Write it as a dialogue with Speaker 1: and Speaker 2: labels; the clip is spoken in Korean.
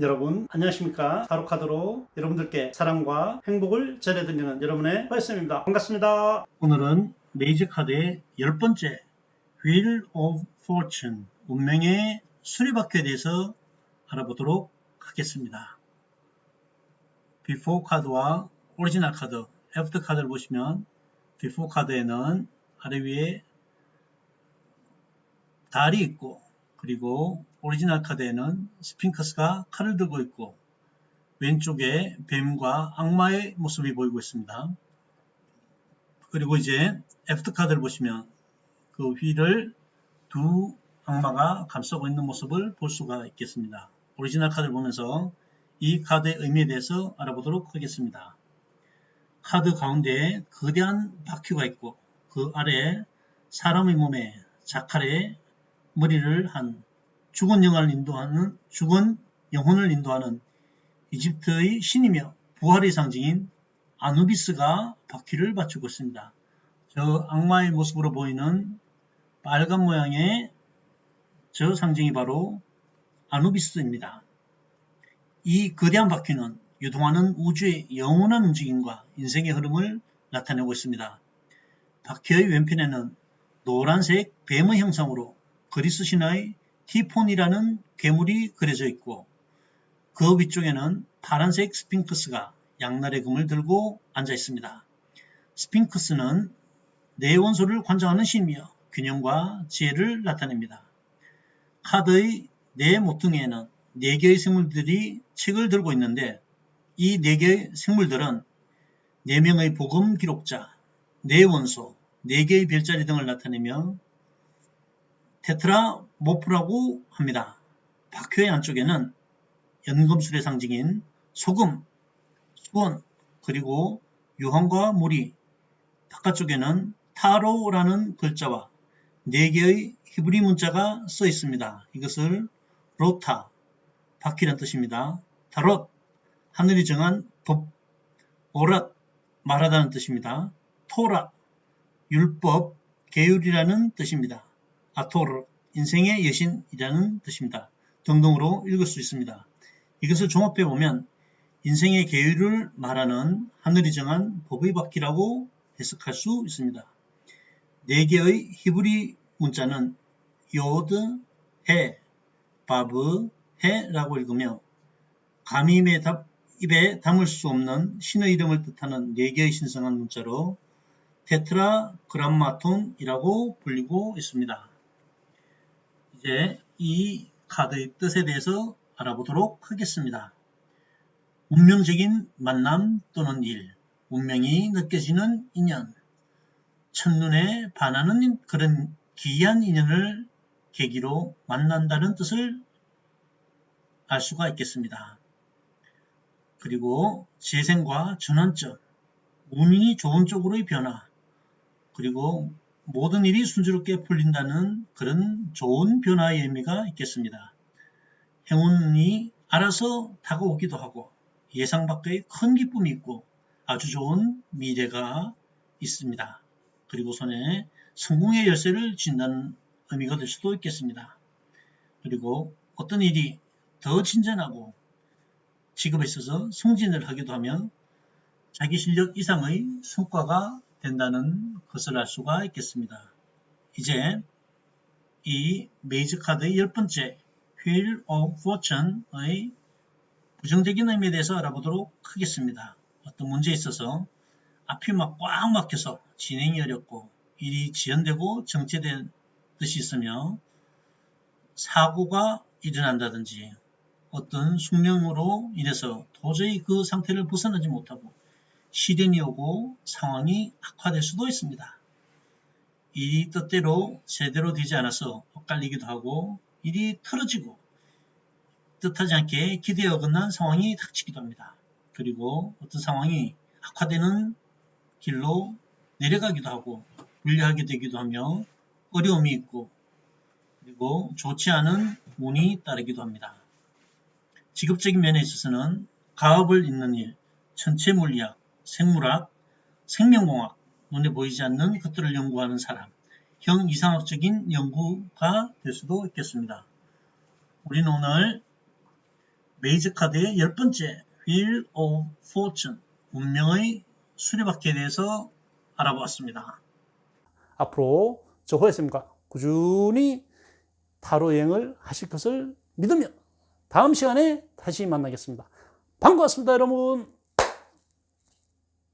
Speaker 1: 여러분 안녕하십니까? 타로카드로 여러분들께 사랑과 행복을 전해드리는 여러분의 말씀입니다. 반갑습니다. 오늘은 메이지 카드의 열 번째 Wheel of Fortune 운명의 수리바퀴에 대해서 알아보도록 하겠습니다. Before 카드와 오리지널 카드 After 카드를 보시면 Before 카드에는 아래 위에 달이 있고 그리고 오리지널 카드에는 스핑크스가 칼을 들고 있고 왼쪽에 뱀과 악마의 모습이 보이고 있습니다. 그리고 이제 애프터 카드를 보시면 그 휠을 두 악마가 감싸고 있는 모습을 볼 수가 있겠습니다. 오리지널 카드를 보면서 이 카드의 의미에 대해서 알아보도록 하겠습니다. 카드 가운데에 거대한 바퀴가 있고 그 아래에 사람의 몸에 자칼의 머리를 한 죽은 영혼을 인도하는 죽은 영혼을 인도하는 이집트의 신이며 부활의 상징인 아누비스가 바퀴를 받치고 있습니다. 저 악마의 모습으로 보이는 빨간 모양의 저 상징이 바로 아누비스입니다. 이 거대한 바퀴는 유동하는 우주의 영원한 움직임과 인생의 흐름을 나타내고 있습니다. 바퀴의 왼편에는 노란색 뱀의 형상으로 그리스 신화의 티폰이라는 괴물이 그려져 있고 그 위쪽에는 파란색 스핑크스가 양날의 금을 들고 앉아 있습니다. 스핑크스는 네 원소를 관장하는 신이며 균형과 지혜를 나타냅니다. 카드의 네 모퉁이에는 네 개의 생물들이 책을 들고 있는데 이 네 개의 생물들은 네 명의 복음 기록자, 네 원소, 네 개의 별자리 등을 나타내며 테트라 모프라고 합니다. 바퀴의 안쪽에는 연금술의 상징인 소금, 수원, 그리고 유황과 물이 바깥쪽에는 타로라는 글자와 4개의 히브리 문자가 써 있습니다. 이것을 로타, 바퀴란 뜻입니다. 타롯, 하늘이 정한 법, 오랏, 말하다는 뜻입니다. 토라, 율법, 계율이라는 뜻입니다. 아토르, 인생의 여신이라는 뜻입니다. 등등으로 읽을 수 있습니다. 이것을 종합해 보면 인생의 계율을 말하는 하늘이 정한 법의 바퀴라고 해석할 수 있습니다. 네 개의 히브리 문자는 요드, 해, 바브, 해라고 읽으며 입에, 담, 입에 담을 수 없는 신의 이름을 뜻하는 네 개의 신성한 문자로 테트라 그람마톤이라고 불리고 있습니다. 이제 이 카드의 뜻에 대해서 알아보도록 하겠습니다. 운명적인 만남 또는 일, 운명이 느껴지는 인연, 첫눈에 반하는 그런 기이한 인연을 계기로 만난다는 뜻을 알 수가 있겠습니다. 그리고 재생과 전환점, 운이 좋은 쪽으로의 변화, 그리고 모든 일이 순조롭게 풀린다는 그런 좋은 변화의 의미가 있겠습니다. 행운이 알아서 다가오기도 하고 예상 밖의 큰 기쁨이 있고 아주 좋은 미래가 있습니다. 그리고 손에 성공의 열쇠를 쥔다는 의미가 될 수도 있겠습니다. 그리고 어떤 일이 더 진전하고 직업에 있어서 승진을 하기도 하며 자기 실력 이상의 성과가 된다는 것을 알 수가 있겠습니다. 이제 이 메이즈 카드의 열 번째 Wheel of Fortune의 부정적인 의미에 대해서 알아보도록 하겠습니다. 어떤 문제에 있어서 앞이 막 꽉 막혀서 진행이 어렵고 일이 지연되고 정체된 뜻이 있으며 사고가 일어난다든지 어떤 숙명으로 인해서 도저히 그 상태를 벗어나지 못하고 시련이 오고 상황이 악화될 수도 있습니다. 일이 뜻대로 제대로 되지 않아서 엇갈리기도 하고 일이 틀어지고 뜻하지 않게 기대에 어긋난 상황이 닥치기도 합니다. 그리고 어떤 상황이 악화되는 길로 내려가기도 하고 불리하게 되기도 하며 어려움이 있고 그리고 좋지 않은 운이 따르기도 합니다. 직업적인 면에 있어서는 가업을 잇는 일, 천체 물리학, 생물학, 생명공학, 눈에 보이지 않는 것들을 연구하는 사람, 형 이상학적인 연구가 될 수도 있겠습니다. 우리는 오늘 메이저 카드의 열 번째 Wheel of Fortune 운명의 수리바퀴에 대해서 알아보았습니다.
Speaker 2: 앞으로 저 호야쌤과 꾸준히 타로 여행을 하실 것을 믿으며 다음 시간에 다시 만나겠습니다. 반갑습니다, 여러분.